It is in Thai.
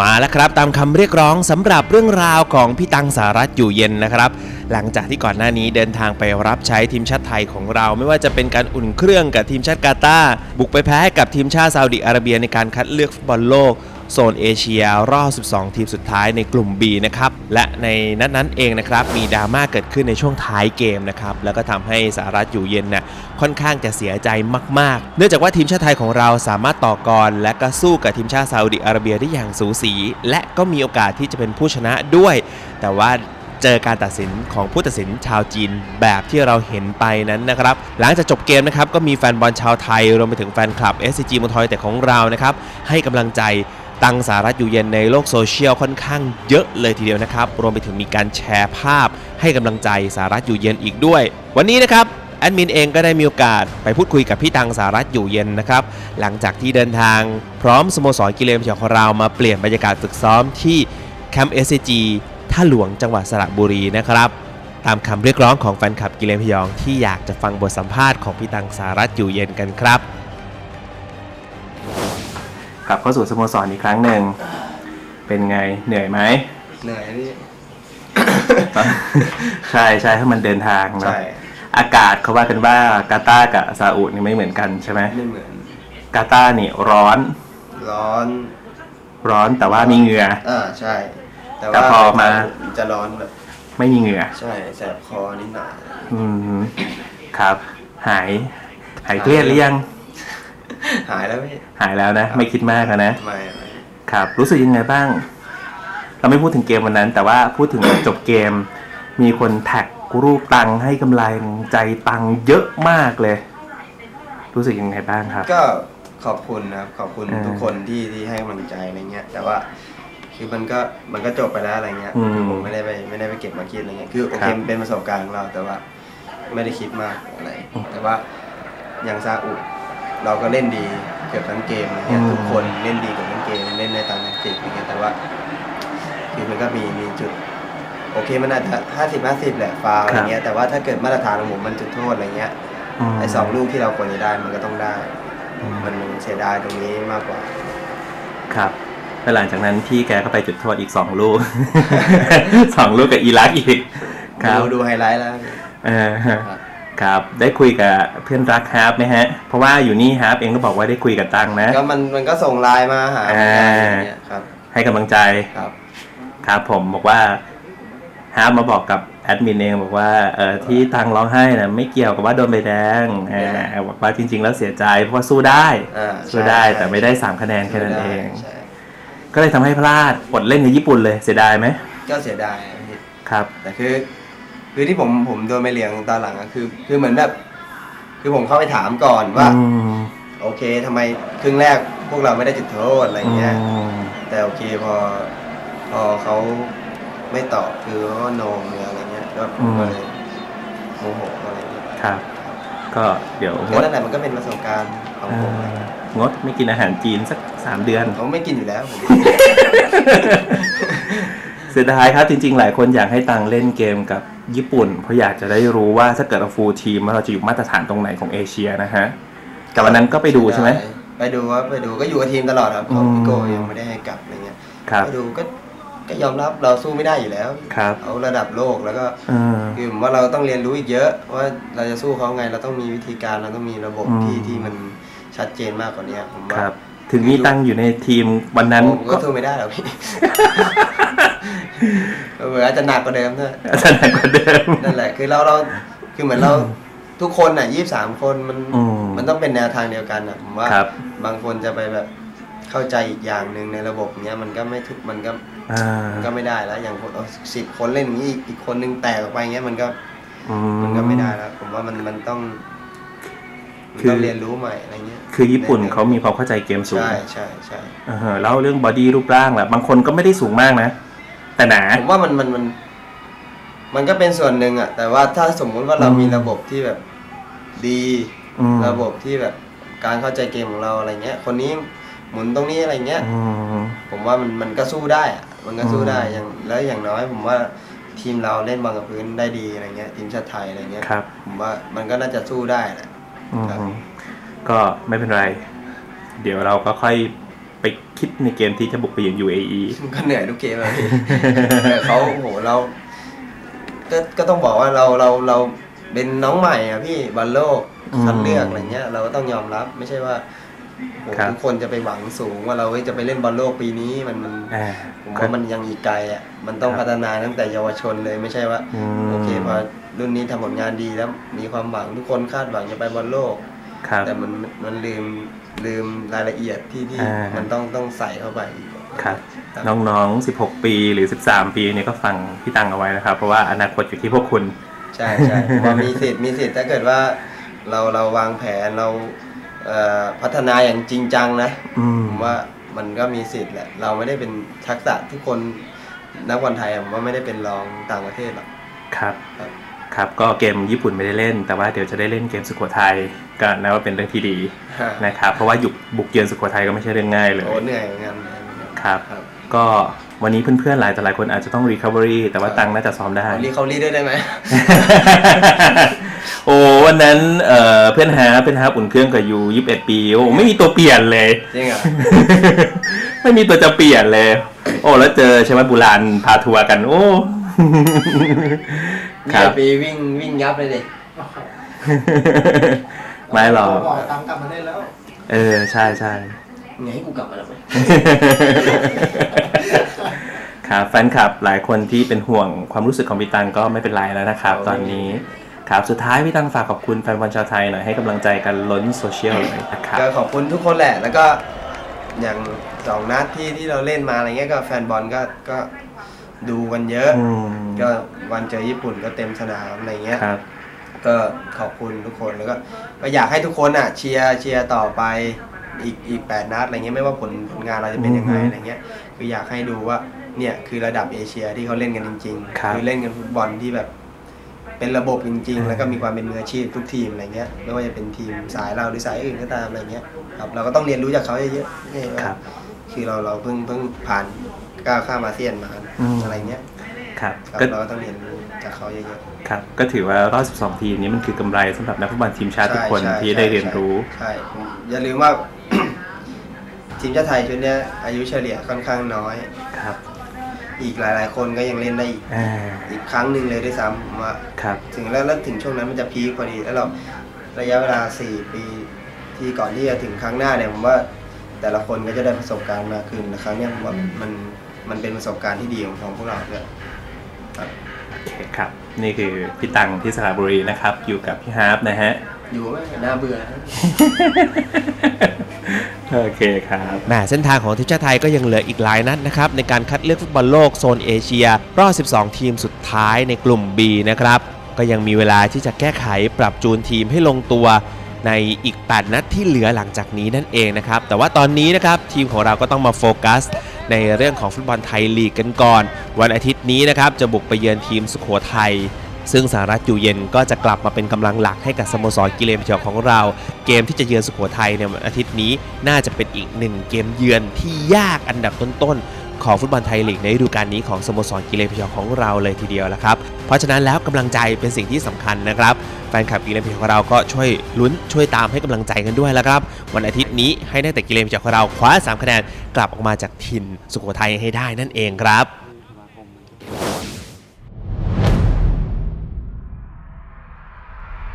มาแล้วครับตามคำเรียกร้องสำหรับเรื่องราวของพี่ตังสารัตอยู่เย็นนะครับ หลังจากที่ก่อนหน้านี้เดินทางไปรับใช้ทีมชาติไทยของเรา ไม่ว่าจะเป็นการอุ่นเครื่องกับทีมชาติกาตาร์บุกไปแพ้ให้กับทีมชาติซาอุดิอาระเบียในการคัดเลือกฟุตบอลโลก โซนเอเชียรอบ 12 ทีมสุดท้ายในกลุ่ม B นะครับ และในนัดนั้นเองนะครับ มีดราม่าเกิดขึ้นในช่วงท้ายเกมนะครับ แล้วก็ทำให้สหรัฐอยู่เย็นน่ะค่อนข้างจะเสียใจมาก ๆ เนื่องจากว่าทีมชาติไทยของเราสามารถต่อกร และก็สู้กับทีมชาติซาอุดิอาระเบียได้อย่างสูสี และก็มีโอกาสที่จะเป็นผู้ชนะด้วย แต่ว่าเจอการตัดสินของผู้ตัดสินชาวจีนแบบที่เราเห็นไปนั้นนะครับ หลังจากจบเกมนะครับ ก็มีแฟนบอลชาวไทย รวมไปถึงแฟนคลับ SCG มอนทอยแต่ของเรานะครับ ให้กำลังใจ ตังสารัฐอยู่เย็นในโลกโซเชียลค่อนข้างเยอะเลยทีเดียวนะครับ รวมไปถึงมีการแชร์ภาพให้กำลังใจสารัฐอยู่เย็นอีกด้วย วันนี้นะครับแอดมินเองก็ได้มีโอกาสไปพูดคุยกับพี่ตังสารัฐอยู่เย็นนะครับ หลังจากที่เดินทางพร้อมสโมสรกิเลนพยองของเรามาเปลี่ยนบรรยากาศฝึกซ้อมที่แคมป์ SCG ท่าหลวงจังหวัดสระบุรีนะครับ ตามคำเรียกร้องของแฟนคลับกิเลนพยองที่อยากจะฟังบทสัมภาษณ์ของพี่ตังสารัฐอยู่เย็นกันครับ ลับเข้าสู่สโมสรอีกครั้งหนึ่ง เป็นไงเหนื่อยไหม เหนื่อยพี่ ใช่ใช่ถ้ามันเดินทางเนอะใช่ อากาศเขาว่ากันว่ากาตาร์กับซาอุนี่ไม่เหมือนกันใช่ไหมไม่เหมือน กาตาร์นี่ร้อนร้อน ร้อนแต่ว่ามีเหงื่อ อ่า ใช่ แต่แต่ว่าพอมา จะร้อนแบบ ไม่มีเหงื่อ ใช่ แสบคอนิดหน่อย อืมครับ หาย หายเครียดหรือยัง หายแล้วพี่หายแล้วนะ ไม่คิดมากแล้วนะไม่ไม่ครับ รู้สึกยังไงบ้าง เราไม่พูดถึงเกมวันนั้น แต่ว่าพูดถึงจบเกม มีคนแท็กรูปตังให้กำลังใจตังเยอะมากเลย รู้สึกยังไงบ้างครับ ก็ขอบคุณนะครับ ขอบคุณเออทุกคนที่ที่ให้กำลังใจอะไรเงี้ย แต่ว่าคือมันก็มันก็จบไปแล้วอะไรเงี้ยอืมคือผมไม่ได้ไปไม่ได้ไปเก็บมาคิดอะไรเงี้ยคือโอคเครับมันเป็นประสบการณ์ของเราแต่ว่าไม่ได้คิดมากอะไร แต่ว่าอย่างซาอุ เราก็เล่นดีเกือบทั้งเกมอะไรเงี้ยอืมทุกคนเล่นดีเกือบทั้งเกมเล่นในตามแทคติกอะไรเงี้ยแต่ว่าคือมันก็มีมีจุด โอเคมันอาจจะห้าสิบห้าสิบแหละฟาวล์อะไรเงี้ยแต่ว่าถ้าเกิดมาตรฐานของผมมันจุดโทษอะไรเงี้ยมไอ้สองลูกที่เราควรจะได้มันก็ต้องได้อืมมันเสียดายตรงนี้มากกว่า ครับแล้วหลังจากนั้นพี่แกก็ไปจุดโทษอีกสองลูกสองลูกกับอิรักอีก ครับดูดูไฮไลท์แล้วเออ ครับครับได้คุยกับเพื่อนรักฮาร์ปไหมฮะ เพราะว่าอยู่นี่ฮาร์ปเองก็บอกว่าได้คุยกับตังนะ ก็มันมันก็ส่งไลน์มาหาอ่าอย่างเงี้ยครับ ให้กำลังใจครับ ครับผมบอกว่าฮาร์ปมาบอกกับแอดมินเองบอกว่าเออที่ตังร้องไห้นะไม่เกี่ยวกับว่าโดนใบแดงเออบอกว่าจริง ๆ แล้วเสียใจเพราะว่าสู้ได้อ่าสู้ได้ใช่แต่ไม่ได้สามคะแนนแค่นั้นเอง ใช่ก็เลยทำให้พลาดอดเล่นในญี่ปุ่นเลยเสียดายไหมก็เสียดายอะพี่ครับ แต่คือ คือที่ผมผมโดนไปเลี้ยงตอนหลังก็คือ คือเหมือนแบบ คือผมเข้าไปถามก่อนว่า อืมโอเคทำไมครึ่งแรกพวกเราไม่ได้จุดโทษอะไรเงี้ย อืมแต่โอเคพอพอเขาไม่ตอบคือเขาก็โนมหรืออะไรเงี้ยก็ผมก็เลยโมโหอะไรเงี้ยครับ ก็เดี๋ยวงก็ดนั่นแหละมันก็เป็นประสบการณ์ของเอ่ผมองดไม่กินอาหารจีนสักสามเดือน ผมไม่กินอยู่แล้วผม เสียดายครับจริงๆ หลายคนอยากให้ตังเล่นเกมกับ ญี่ปุ่น เพราะอยากจะได้รู้ว่าถ้าเกิดเราฟูลทีมว่าเราจะอยู่มาตรฐานตรงไหนของเอเชียนะฮะกับวันนั้นก็ไปดูใช่ไหมไปดูว่าไปดูก็อยู่กับทีมตลอดครับเพราะอืมพี่โกยังไม่ได้ให้กลับอะไรเงี้ยครับไปดูก็ก็ยอมรับเราสู้ไม่ได้อยู่แล้วครับเอาระดับโลกแล้วก็เออคือผมว่าเราต้องเรียนรู้อีกเยอะ ว่าเราจะสู้เขาไงเราต้องมีวิธีการเราต้องมีระบบอืมที่ที่มันชัดเจนมากกว่านี้ผมคว่ารับ ถึงมีตังอยู่ในทีมวันนั้นผมก็ก็ สู้ไม่ได้หรอกพี่เหมือนอาจจะหนักกว่าเดิมด้วย อาจารย์หนักกว่าเดิม นั่นแหละคือเราเราคือเหมือนเราทุกคนอะยี่สามคนมันอืมมันต้องเป็นแนวทางเดียวกันอะผมว่าครับ บางคนจะไปแบบเข้าใจอีกอย่างหนึ่งในระบบเนี้ยมันก็ไม่ทุกมันก็อ่ามันก็ไม่ได้แล้ว อย่างคนสิบคนเล่นอย่างนี้อีกอีกคนนึงแตกออกไปเงี้ยมันก็อืมันก็ไม่ได้แล้ว ผมว่ามันมันต้องมัน คือ ต้องเรียนรู้ใหม่อะไรเงี้ยคือญี่ปุ่นเขามีความเข้าใจเกมสูงใช่ใช่ใช่อ่าฮะแล้วเรื่องบอดี้รูปร่างล่ะบางคนก็ไม่ได้สูงมากนะ แต่หนา ผมว่ามันมันมัน มันก็เป็นส่วนหนึ่งอะแต่ว่าถ้าสมมุติว่าเราอืม มีระบบที่แบบดี อืมระบบที่แบบการเข้าใจเกมของเราอะไรเงี้ย คนนี้หมุนตรงนี้อะไรเงี้ย อืม ผมว่ามันมันก็สู้ได้อะมันก็สู้ได้อืม อย่างแล้วอย่างน้อย ผมว่าทีมเราเล่นบอลกับพื้นได้ดีอะไรเงี้ย ทีมชาติไทยอะไรเงี้ย ครับ ผมว่ามันก็น่าจะสู้ได้แหละอืม ครับ ก็ไม่เป็นไร เดี๋ยวเราก็ค่อยไปคิดในเกมที่จะบุกไปเยือน UAE มันก็เหนื่อยทุกเกมอะพี่แต่เขาโอ้โหเราก็ก็ต้องบอกว่าเราเราเราเป็นน้องใหม่อะพี่บอลโลกอืมคัดเลือกอะไรเงี้ย เราก็ต้องยอมรับไม่ใช่ว่าโอ้โห ครับ ทุกคนจะไปหวังสูงว่าเราเฮ้ยจะไปเล่นบอลโลกปีนี้มันมันอ่า ผมว่ามันยังอีกไกลอะมันต้องครับพัฒนาตั้งแต่เยาวชนเลยไม่ใช่ว่าอืม โอเคพอรุ่นนี้ทำผลงานดีแล้วมีความหวังทุกคนคาดหวังจะไปบอลโลก ครับ แต่มันมันลืมลืมรายละเอียดที่ที่อ่ามั มันต้องต้องใส่เข้าไปอีก ครับครับน้องๆ 16 ปีหรือ 13 ปีนี่ก็ฟังพี่ตังเอาไว้นะครับ เพราะว่าอนาคตอยู่ที่พวกคุณ ใช่ใช่ผมว่ามีสิทธิ์มีสิทธิ์ถ้าเกิดว่าเราเราวางแผนเรา เอ่อพัฒนาอย่างจริงจังนะอืม ผมว่ามันก็มีสิทธิ์แหละ เราไม่ได้เป็นทักษะทุกคนนักบอลไทยอะผมว่าไม่ได้เป็นรองต่างประเทศหรอก ครับครับ ครับก็เกมญี่ปุ่นไม่ได้เล่น แต่ว่าเดี๋ยวจะได้เล่นเกมสุโขทัยก็นับว่าเป็นเรื่องที่ดีนะครับเพราะว่ายุคบุกเยือนสุโขทัยก็ไม่ใช่เรื่องง่ายเลย โอ้เหนื่อยเหมือนกันเหนื่อยเหมือนกันครับ ครับ ก็วันนี้เพื่อนๆหลายแต่หลายคนอาจจะต้อง recovery แต่ว่าตังน่าจะซ้อมได้ขอรีเขารีด้วยได้ไหม โอ้วันนั้นเอ่อเพื่อนฮาร์ปเพื่อนฮาร์ปอุ่นเครื่องกับยูยี่สิบเอ็ดปีโอ้ไม่มีตัวเปลี่ยนเลย จริงเหรอไม่มีตัวจะเปลี่ยนเลย โอ้แล้วเจอใช่ไหมบุรานพาทัวร์กัน โอ้คยี่รับปีวิ่งวิ่งยับเลยดิไม่หรอก บอกตามกลับมาได้แล้ว เออ ใช่ใช่ ไงให้กูกลับมาแล้วไหมครับแฟนคลับหลายคนที่เป็นห่วงความรู้สึกของพี่ตังก็ไม่เป็นไรแล้วนะครับ ตอนนี้ ครับสุดท้ายพี่ตังฝากขอบคุณแฟนบอลชาวไทยหน่อยให้กำลังใจกันล้นโซเชียลเลยนะครับก็ขอบคุณทุกคนแหละ แล้วก็อย่างสองนัดที่ที่เราเล่นมาอะไรเงี้ยก็แฟนบอลก็ก็ดูกันเยอะ อืมก็วันเจอญี่ปุ่นก็เต็มสนามอะไรเงี้ย ครับ ก็ขอบคุณทุกคนแล้วก็ก็อยากให้ทุกคนอะเชียร์เชียร์ต่อไปอีกอีกแปดนัดอะไรเงี้ยไม่ว่าผลผลงานเราจะเป็นยังไงอือฮึอะไรเงี้ยคืออยากให้ดูว่าเนี่ยคือระดับเอเชียที่เขาเล่นกันจริงครับๆคือเล่นกันฟุตบอลที่แบบ เป็นระบบจริง ๆ แล้วก็มีความเป็นมืออาชีพทุกทีมอะไรเงี้ยไม่ว่าจะเป็นทีมสายเราหรือสายอื่นก็ตามอะไรเงี้ยครับเราก็ต้องเรียนรู้จากเขาเยอะๆไม่ใช่ว่าครับ คือเราเราเพิ่งเพิ่งผ่านก้าวข้ามอาเซียนมาอืม อะไรเงี้ยครับครับก็เราก็ต้องเรียนรู้จากเขาเยอะๆครับก็ถือว่ารอบ 12 ทีมนี้มันคือกำไรสำหรับนักฟุตบอลทีมชาติทุกคนใช่ที่ใช่ได้เรียนรู้ ใช่ผมอย่าลืมว่า ทีมชาติไทยชุดเนี้ยอายุเฉลี่ยค่อนข้างน้อย ครับ อีกหลาย ๆ คนก็ยังเล่นได้อีกอ่าอีกครั้งหนึ่งเลยด้วยซ้ำผมว่าครับ ถึงแล้วแล้วถึงช่วงนั้นมันจะพีคพอดี แล้วเราระยะเวลา 4 ปีที่ก่อนที่จะถึงครั้งหน้าเนี่ยผมว่าแต่ละคนก็จะได้ประสบการณ์มากขึ้นและครั้งเนี้ยผมว่ามันมันเป็นประสบการณ์ที่ดีของของพวกเราด้วยครับโอเคครับ นี่คือพี่ตังที่สระบุรีนะครับ อยู่กับพี่ฮาร์ปนะฮะ อยู่ไหมน่าเบื่อนะ โอเคครับแหมเส้นทางของทีมชาติไทยก็ยังเหลืออีกหลายนัดนะครับ ในการคัดเลือกฟุตบอลโลกโซนเอเชีย รอบ 12 ทีมสุดท้ายในกลุ่ม B นะครับ ก็ยังมีเวลาที่จะแก้ไขปรับจูนทีมให้ลงตัวในอีก 8 นัดที่เหลือหลังจากนี้นั่นเองนะครับ แต่ว่าตอนนี้นะครับทีมของเราก็ต้องมาโฟกัส ในเรื่องของฟุตบอลไทยลีกกันก่อน วันอาทิตย์นี้นะครับจะบุกไปเยือนทีมสุโขทัย ซึ่งสหรัฐอยู่เย็นก็จะกลับมาเป็นกำลังหลักให้กับสโมสรกิเลนพยองของเรา เกมที่จะเยือนสุโขทัยในวันอาทิตย์นี้น่าจะเป็นอีกหนึ่งเกมเยือนที่ยากอันดับต้นๆ ของฟุตบอลไทยลีกในฤดูกาลนี้ของสโมสรกิเลนพยองของเราเลยทีเดียวละครับ เพราะฉะนั้นแล้วกำลังใจเป็นสิ่งที่สำคัญนะครับแฟนคลับกิเลนพยองของเราก็ช่วยลุ้นช่วยตามให้กำลังใจกันด้วยละครับ วันอาทิตย์นี้ให้นักเตะกิเลนพยองของเราคว้าสามคะแนนกลับออกมาจากถิ่นสุโขทัยให้ได้นั่นเองครับ